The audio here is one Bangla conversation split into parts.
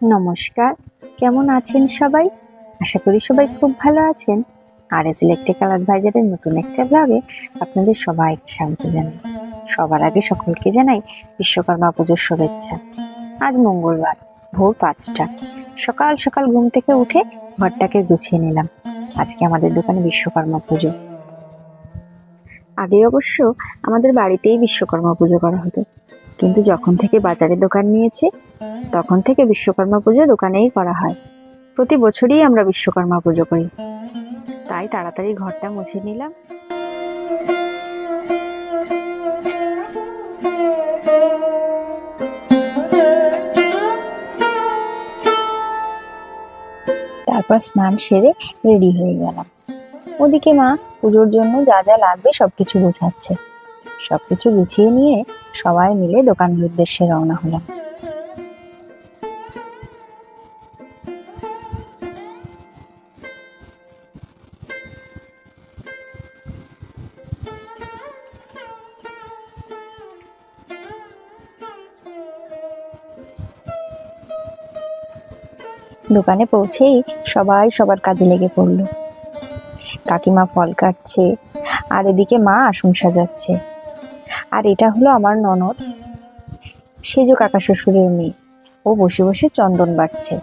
নমস্কার। কেমন আছেন সবাই? আশা করি সবাই খুব ভালো আছেন। আর এস ইলেকট্রিক্যাল অ্যাডভাইজারের নতুন একটা ব্লগে আপনাদের সবাইকে স্বাগত জানাই। সবার আগে সকলকে জানাই বিশ্বকর্মা পুজোর শুভেচ্ছা। আজ মঙ্গলবার, ভোর পাঁচটা। সকাল সকাল ঘুম থেকে উঠে ঘরটাকে গুছিয়ে নিলাম। আজকে আমাদের দোকানে বিশ্বকর্মা পুজো। আগে অবশ্য আমাদের বাড়িতেই বিশ্বকর্মা পুজো করা হতো। কিন্তু যখন থেকে বাজারে দোকান নিয়েছে, তখন থেকে বিশ্বকর্মা পুজো দোকানেই করা হয়। প্রতি বছরই আমরা বিশ্বকর্মা পুজো করি। তাই তাড়াতাড়ি ঘরটা মুছে নিলাম। তারপর স্নান সেরে রেডি হয়ে গেলাম। ওদিকে মা পুজোর জন্য যা যা লাগবে সবকিছু সবকিছু গুছিয়ে নিয়ে সবাই মিলে দোকানের উদ্দেশ্যে রওনা হলাম। দোকানে পৌঁছেই সবাই সবার কাজে লেগে পড়ল। কাকিমা ফল কাটছে, আর এদিকে মা আসন সাজাচ্ছে। আর এটা হলো আমার ননদ, সেজো কাকা শ্বশুরের মেয়ে। ও বসে বসে চন্দন বাড়ছে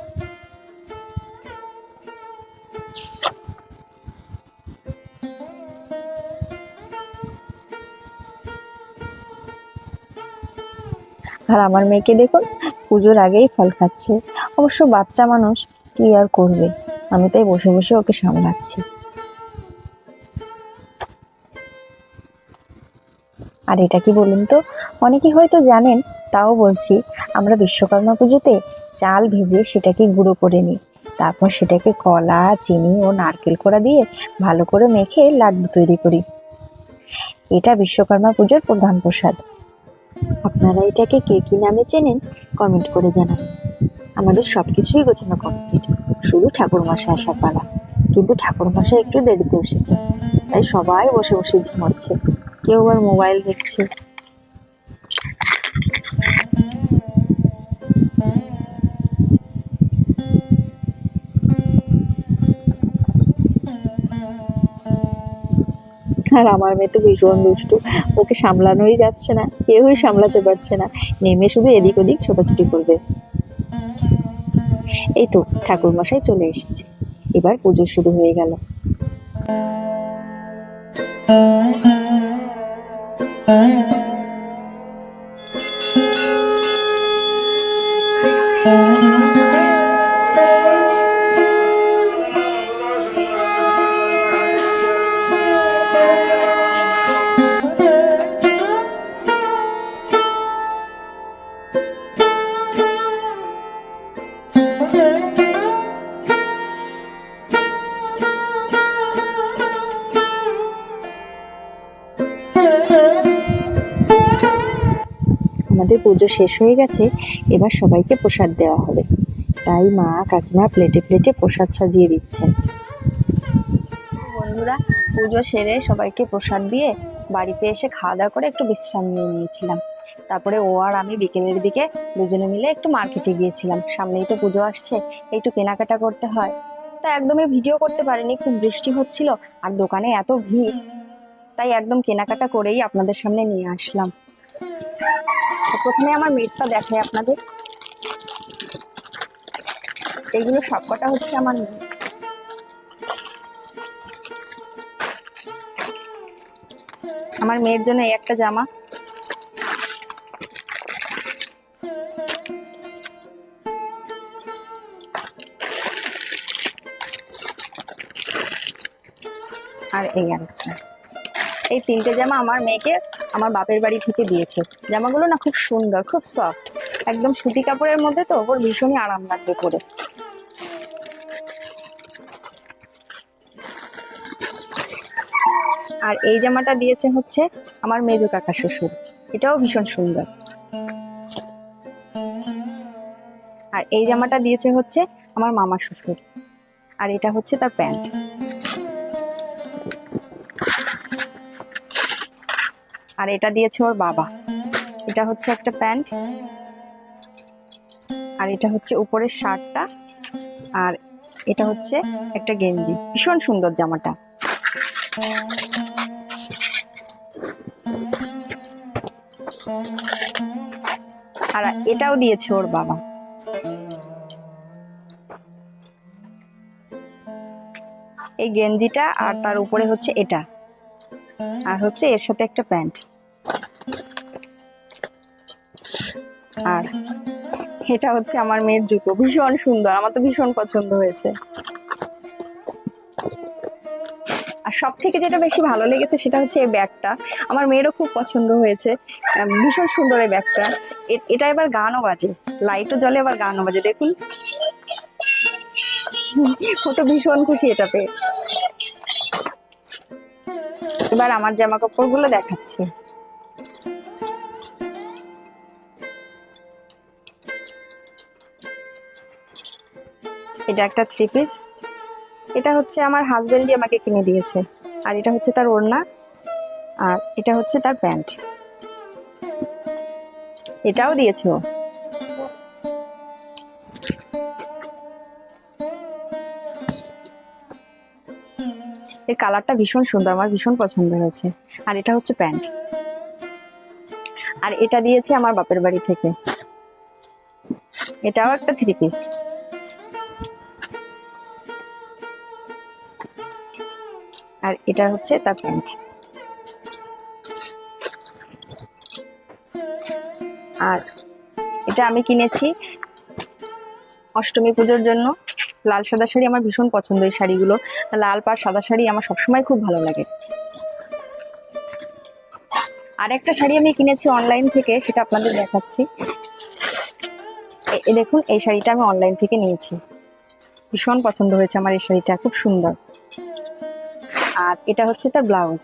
আর আমার মেয়েকে দেখুন, পুজোর আগেই ফল খাচ্ছে। অবশ্য বাচ্চা মানুষ কি আর করবে? আমি তাই বসে বসে ওকে সামলাচ্ছি। আর এটা কি বলুন তো? অনেকে হয়তো জানেন, তাও বলছি, আমরা বিশ্বকর্মা পুজোতে চাল ভেজে সেটাকে গুঁড়ো করে নিই। তারপর সেটাকে কলা, চিনি ও নারকেল কোড়া দিয়ে ভালো করে মেখে লাড্ডু তৈরি করি। এটা বিশ্বকর্মা পুজোর প্রধান প্রসাদ। আপনারা এটাকে কে কি নামে চেনেন, কমেন্ট করে জানান। আমাদের সব কিছুই গোছানো কমপ্লিট শুধু ঠাকুর মশাই আসার পালা। কিন্তু ঠাকুর মশাই একটু দেরিতে এসেছে। তাই সবাই বসে বসে ঝিমোচ্ছে। কেউ আবার মোবাইল দেখছে। আর আমার মেয়ে তো ভীষণ দুষ্টু। ওকে সামলানোই যাচ্ছে না, কেউই সামলাতে পারছে না। নেমে শুধু এদিক ওদিক ছোটাছুটি করবে। এই তো ঠাকুর মশাই চলে এসেছে। এবার পুজো শুরু হয়ে গেল। Thank you. আমাদের পুজো শেষ হয়ে গেছে, এবার সবাইকে প্রসাদ দেওয়া হবে। তাই মা কাকিমা প্লেটে প্লেটে প্রসাদ সাজিয়ে দিচ্ছেন। বন্ধুরা, পুজো সেরে সবাইকে প্রসাদ দিয়ে বাড়িতে এসে খাওয়া দাওয়া করে একটু বিশ্রাম নিয়ে নিয়েছিলাম। তারপরে ও আর আমি বিকেলের দিকে দুজনে মিলে একটু মার্কেটে গিয়েছিলাম। সামনেই তো পুজো আসছে, একটু কেনাকাটা করতে হয়। তা একদমই ভিডিও করতে পারিনি, খুব বৃষ্টি হচ্ছিল আর দোকানে এত ভিড়, তাই একদম কেনাকাটা করেই আপনাদের সামনে নিয়ে আসলাম। প্রথমে আমার মেটটা দেখাই আপনাদের। এইগুলো সবকটা হচ্ছে আমার মেয়ে। আমার মেয়ের জন্য এই একটা জামা। আর এই আরেকটা। এই তিনটে জামা আমার মেয়েকে আমার বাপের বাড়ি থেকে দিয়েছে। জামাগুলো না খুব সুন্দর, খুব সফট একদম সুতি কাপড়ের মধ্যে তো, ওপর ভীষণই আরাম লাগবে পরে। আর এই জামাটা দিয়েছে হচ্ছে আমার মেজো কাকা শ্বশুর। এটাও ভীষণ সুন্দর। আর এই জামাটা দিয়েছে হচ্ছে আমার মামা শ্বশুর। আর এটা হচ্ছে তার প্যান্ট। আর এটা দিয়েছে ওর বাবা। এটা হচ্ছে একটা প্যান্ট। আর এটা হচ্ছে উপরের শার্টটা। আর এটা হচ্ছে একটা গেঞ্জি। ভীষণ সুন্দর জামাটা। আর এটাও দিয়েছে ওর বাবা। এই গেঞ্জিটা আর তার উপরে হচ্ছে এটা। আর হচ্ছে এর সাথে একটা প্যান্ট। আর এটা হচ্ছে আমার মেয়ের জুতো। ভীষণ সুন্দর, আমার তো ভীষণ পছন্দ হয়েছে। আর সব থেকে যেটা বেশি ভালো লেগেছে সেটা হচ্ছে এই ব্যাগটা। আমার মেয়েরও খুব পছন্দ হয়েছে। ভীষণ সুন্দর এই ব্যাগটা। এটা এবার গানও বাজে। লাইটও জ্বলে, এবার গানও বাজে। দেখুন। ও তো ভীষণ খুশি এটা পেয়ে। এবার আমার জামা কাপড়গুলো দেখাচ্ছি। এটা একটা থ্রি পিস এটা হচ্ছে আমার হাজবেন্ডই আমাকে কিনে দিয়েছে। আর এটা হচ্ছে তার ওড়না। আর এটা হচ্ছে তার প্যান্ট। এটাও দিয়েছে ও। এই কালারটা ভীষণ সুন্দর, আমার ভীষণ পছন্দ হয়েছে। আর এটা হচ্ছে প্যান্ট। আর এটা দিয়েছে আমার বাপের বাড়ি থেকে। এটাও একটা থ্রি পিস আর এটা হচ্ছে তার প্যান্ট। আর এটা আমি কিনেছি অষ্টমী পুজোর জন্য। লাল সাদা শাড়ি আমার ভীষণ পছন্দ এই শাড়িগুলো। লাল পাড় সাদা শাড়ি আমার সবসময় খুব ভালো লাগে। আর একটা শাড়ি আমি কিনেছি অনলাইন থেকে, সেটা আপনাদের দেখাচ্ছি। দেখুন, এই শাড়িটা আমি অনলাইন থেকে নিয়েছি। ভীষণ পছন্দ হয়েছে আমার এই শাড়িটা, খুব সুন্দর। আর এটা হচ্ছে তার ব্লাউজ।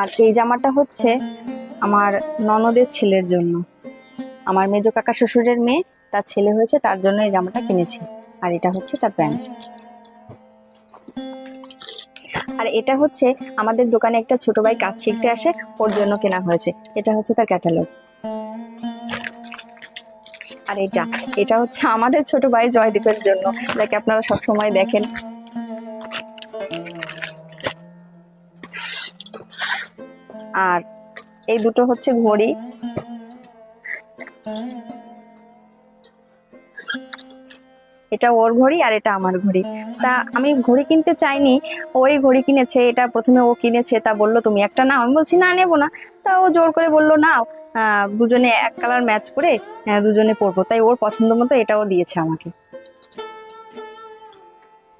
আর এই জামাটা হচ্ছে আমার ননদের ছেলের জন্য। আমার মেজো কাকা শ্বশুরের মেয়ে, তার ছেলে হয়েছে, তার জন্য এই জামাটা কিনেছি। আর এটা হচ্ছে তার প্যান্ট। আর এটা হচ্ছে আমাদের দোকানে একটা ছোট ভাই কাজ শিখতে আসে, ওর জন্য কেনা হয়েছে। এটা হচ্ছে তার ক্যাটালগ। আর এটা এটা হচ্ছে আমাদের ছোট ভাই জয়দীপের জন্য। যাকে আপনারা সব সময় দেখেন। আর এই দুটো হচ্ছে ঘড়ি। এটা ওর ঘড়ি আর এটা আমার ঘড়ি। তা আমি ঘড়ি কিনতে চাইনি ওই ঘড়ি কিনেছে, এটা প্রথমে ও কিনেছে, তা বলল, তুমি একটা নাও। আমি বলছি, না, নেব না। তা ও জোর করে বলল, নাও। দুজনে এক কালার ম্যাচ করে দুজনে পরবো। তাই ওর পছন্দ মতো এটাও দিয়েছে আমাকে।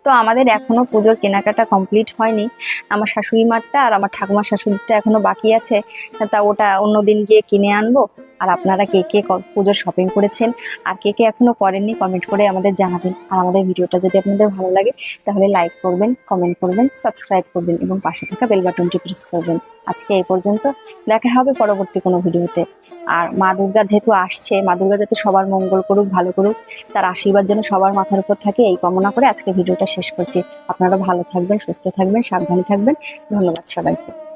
তো আমাদের এখনও পুজোর কেনাকাটা কমপ্লিট হয়নি। আমার শাশুড়ি মারটা আর আমার ঠাকুমার শাশুড়িটা এখনও বাকি আছে। তা ওটা অন্যদিন গিয়ে কিনে আনব। আর আপনারা কে কে পুজোর শপিং করেছেন আর কে কে এখনও করেননি কমেন্ট করে আমাদের জানাবেন। আর আমাদের ভিডিওটা যদি আপনাদের ভালো লাগে, তাহলে লাইক করবেন কমেন্ট করবেন সাবস্ক্রাইব করবেন এবং পাশে থাকা বেল বাটনটি প্রেস করবেন। আজকে এই পর্যন্ত, দেখা হবে পরবর্তী কোনো ভিডিওতে। আর মা দুর্গা যেহেতু আসছে, মা দুর্গা যাতে সবার মঙ্গল করুক, ভালো করুক, তার আশীর্বাদ যেন সবার মাথার উপর থাকে, এই কামনা করে আজকে ভিডিওটা শেষ করছি। আপনারা ভালো থাকবেন, সুস্থ থাকবেন, সাবধানে থাকবেন। ধন্যবাদ সবাইকে।